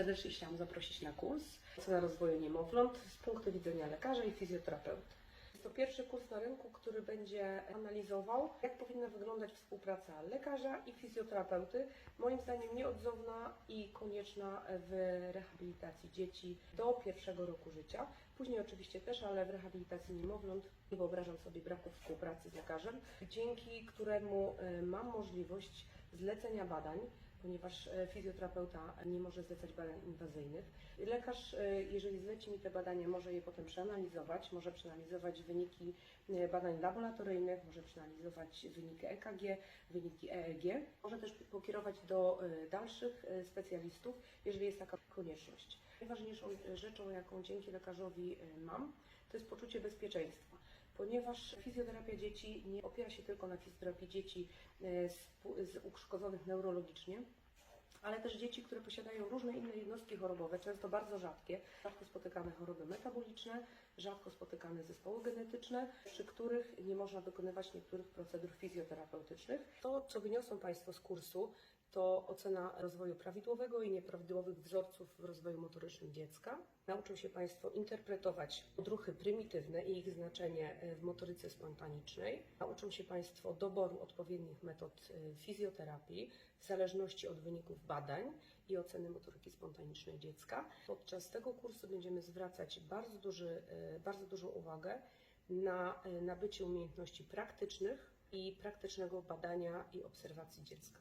serdecznie chciałam zaprosić na kurs Ocena rozwoju niemowląt z punktu widzenia lekarza i fizjoterapeuty. Jest to pierwszy kurs na rynku, który będzie analizował, jak powinna wyglądać współpraca lekarza i fizjoterapeuty. Moim zdaniem nieodzowna i konieczna w rehabilitacji dzieci do pierwszego roku życia. Później oczywiście też, ale w rehabilitacji niemowląt nie wyobrażam sobie braku współpracy z lekarzem, dzięki któremu y, mam możliwość zlecenia badań, ponieważ e, fizjoterapeuta nie może zlecać badań inwazyjnych. Lekarz, e, jeżeli zleci mi te badania, może je potem przeanalizować, może przeanalizować wyniki e, badań laboratoryjnych, może przeanalizować wyniki EKG, wyniki EEG, może też pokierować do dalszych specjalistów, jeżeli jest taka konieczność. Najważniejszą rzeczą, jaką dzięki lekarzowi mam, to jest poczucie bezpieczeństwa ponieważ fizjoterapia dzieci nie opiera się tylko na fizjoterapii dzieci e, spu- z uszkodzonych neurologicznie, ale też dzieci, które posiadają różne inne jednostki chorobowe, często bardzo rzadkie, rzadko spotykane choroby metaboliczne, rzadko spotykane zespoły genetyczne, przy których nie można dokonywać niektórych procedur fizjoterapeutycznych. To, co wyniosą Państwo z kursu, to ocena rozwoju prawidłowego i nieprawidłowych wzorców w rozwoju motorycznym dziecka. Nauczą się Państwo interpretować odruchy prymitywne i ich znaczenie e, w motoryce spontanicznej. Nauczą się Państwo doboru odpowiednich metod e, fizjoterapii w zależności od wyników badań i oceny motoryki spontanicznej dziecka. Podczas tego kursu będziemy zwracać bardzo, duży, e, bardzo dużą uwagę na e, nabycie umiejętności praktycznych i praktycznego badania i obserwacji dziecka.